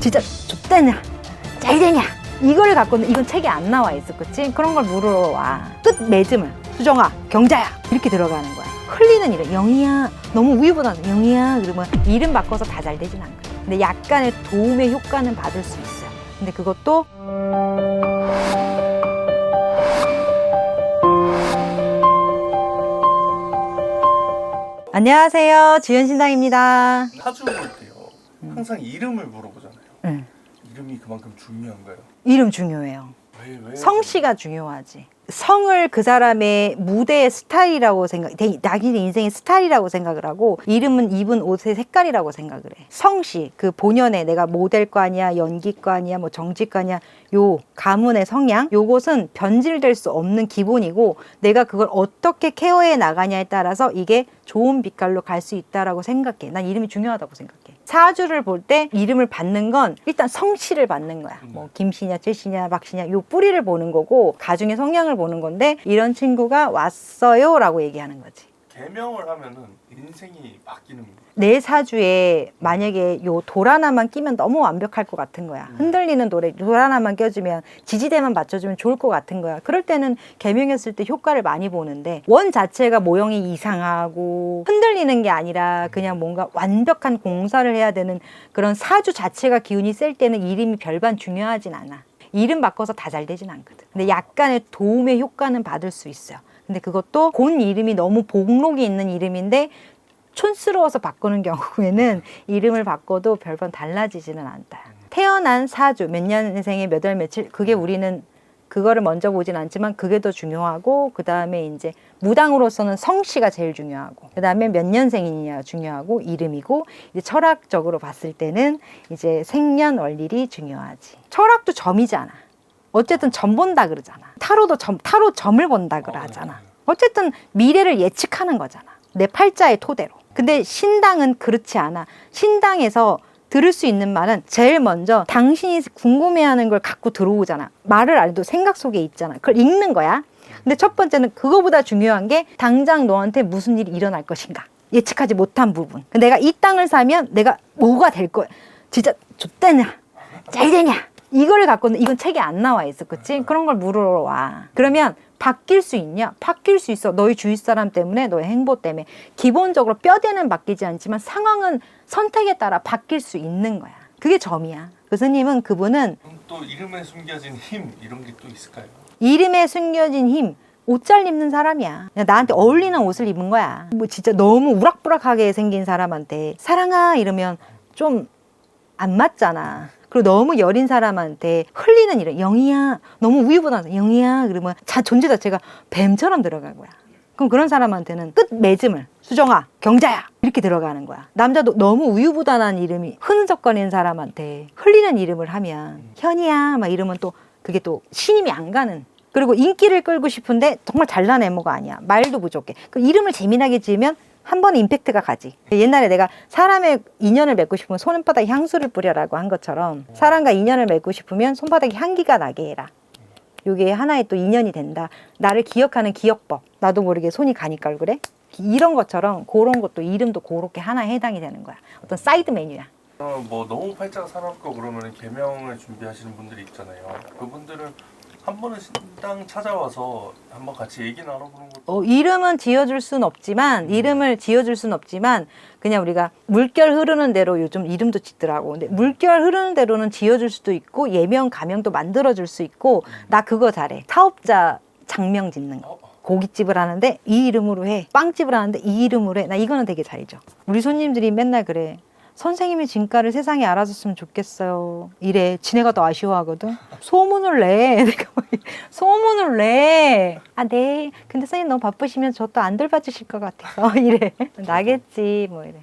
진짜 좁대냐? 잘 되냐? 이걸 갖고는 이건 책에 안 나와 있어 그치? 그런 걸 물으러 와끝 맺음을 수정아 경자야. 이렇게 들어가는 거야. 흘리는 이름 영희야. 너무 우유보다 영희야. 그러면 이름 바꿔서 다 잘 되진 않거든. 근데 약간의 도움의 효과는 받을 수 있어요 근데 그것도 안녕하세요. 지연신당입니다. 사주 볼 때요. 항상 이름을 물어보잖아요. 응. 이름이 그만큼 중요한가요? 이름 중요해요 왜 왜? 성씨가 중요하지. 성을 그 사람의 무대의 스타일이라고 생각, 대- 자기의 인생의 스타일이라고 생각을 하고 이름은 입은 옷의 색깔이라고 생각을 해. 성씨, 그 본연의 내가 모델과냐, 연기과냐, 뭐 정치과냐, 요 가문의 성향, 요것은 변질될 수 없는 기본이고 내가 그걸 어떻게 케어해 나가냐에 따라서 이게 좋은 빛깔로 갈 수 있다라고 생각해. 난 이름이 중요하다고 생각해. 사주를 볼 때 이름을 받는 건 일단 성씨를 받는 거야. 뭐 김씨냐, 최씨냐, 박씨냐 요 뿌리를 보는 거고 가중의 성향을 보는 건데 이런 친구가 왔어요라고 얘기하는 거지. 개명을 하면은 인생이 바뀌는 거예요. 내 사주에 만약에 요 돌 하나만 끼면 너무 완벽할 것 같은 거야. 흔들리는 돌에 돌 하나만 껴주면 지지대만 맞춰주면 좋을 것 같은 거야. 그럴 때는 개명했을 때 효과를 많이 보는데 원 자체가 모형이 이상하고 흔들리는 게 아니라 그냥 뭔가 완벽한 공사를 해야 되는 그런 사주 자체가 기운이 셀 때는 이름이 별반 중요하진 않아. 이름 바꿔서 다 잘 되진 않거든. 근데 약간의 도움의 효과는 받을 수 있어요. 근데 그것도 본 이름이 너무 복록이 있는 이름인데 촌스러워서 바꾸는 경우에는 이름을 바꿔도 별반 달라지지는 않다. 태어난 사주, 몇 년생의 몇월 며칠, 그게 우리는 그거를 먼저 보진 않지만 그게 더 중요하고 그 다음에 이제 무당으로서는 성씨가 제일 중요하고 그 다음에 몇 년생이냐 중요하고 이름이고 이제 철학적으로 봤을 때는 이제 생년월일이 중요하지. 철학도 점이잖아. 어쨌든 점 본다 그러잖아. 타로도 점, 타로 점을 본다 그러잖아. 어쨌든 미래를 예측하는 거잖아. 내 팔자의 토대로. 근데 신당은 그렇지 않아. 신당에서 들을 수 있는 말은 제일 먼저 당신이 궁금해하는 걸 갖고 들어오잖아. 말을 안 해도 생각 속에 있잖아. 그걸 읽는 거야. 근데 첫 번째는 그거보다 중요한 게 당장 너한테 무슨 일이 일어날 것인가. 예측하지 못한 부분. 내가 이 땅을 사면 내가 뭐가 될 거야. 진짜 좁대냐. 잘 되냐. 이거를 갖고는 이건 책에 안 나와 있어. 그치? 그런 걸 물으러 와. 그러면 바뀔 수 있냐? 바뀔 수 있어. 너희 주위 사람 때문에, 너의 행보 때문에. 기본적으로 뼈대는 바뀌지 않지만 상황은 선택에 따라 바뀔 수 있는 거야. 그게 점이야. 그 스님은 그분은 그럼 또 이름에 숨겨진 힘 이런 게 또 있을까요? 이름에 숨겨진 힘, 옷 잘 입는 사람이야. 그냥 나한테 어울리는 옷을 입은 거야. 뭐 진짜 너무 우락부락하게 생긴 사람한테 사랑아 이러면 좀 안 맞잖아. 그리고 너무 여린 사람한테 흘리는 이름, 영희야, 너무 우유부단, 영희야, 그러면 자, 존재 자체가 뱀처럼 들어간 거야. 그럼 그런 사람한테는 끝 맺음을, 수정아, 경자야, 이렇게 들어가는 거야. 남자도 너무 우유부단한 이름이 흐느적거리는 사람한테 흘리는 이름을 하면, 현이야, 막 이러면 또 그게 또 신임이 안 가는. 그리고 인기를 끌고 싶은데 정말 잘난 애모가 아니야. 말도 부족해. 그 이름을 재미나게 지으면 한 번에 임팩트가 가지. 옛날에 내가 사람의 인연을 맺고 싶으면 손바닥에 향수를 뿌려라고 한 것처럼 사람과 인연을 맺고 싶으면 손바닥에 향기가 나게 해라. 요게 하나의 또 인연이 된다. 나를 기억하는 기억법. 나도 모르게 손이 가니까 그래? 이런 것처럼 그런 것도 이름도 그렇게 하나에 해당이 되는 거야. 어떤 사이드 메뉴야. 어, 뭐 너무 팔자가 사납고 그러면 개명을 준비하시는 분들이 있잖아요. 그분들은 한 번은 신당 찾아와서 한번 같이 얘기 나눠보는 것도 어, 이름은 지어줄 순 없지만 이름을 지어줄 순 없지만 그냥 우리가 물결 흐르는 대로 요즘 이름도 짓더라고. 근데 물결 흐르는 대로는 지어줄 수도 있고 예명 가명도 만들어줄 수 있고 나 그거 잘해. 사업자 장명 짓는 거. 어, 고깃집을 하는데 이 이름으로 해. 빵집을 하는데 이 이름으로 해. 나 이거는 되게 잘해줘. 우리 손님들이 맨날 그래. 선생님의 진가를 세상에 알아줬으면 좋겠어요. 이래. 지네가 더 아쉬워하거든. 소문을 내. 소문을 내. 아, 네. 근데 선생님 너무 바쁘시면 저 또 안 돌봐주실 것 같아서. 이래. 나겠지. 뭐 이래.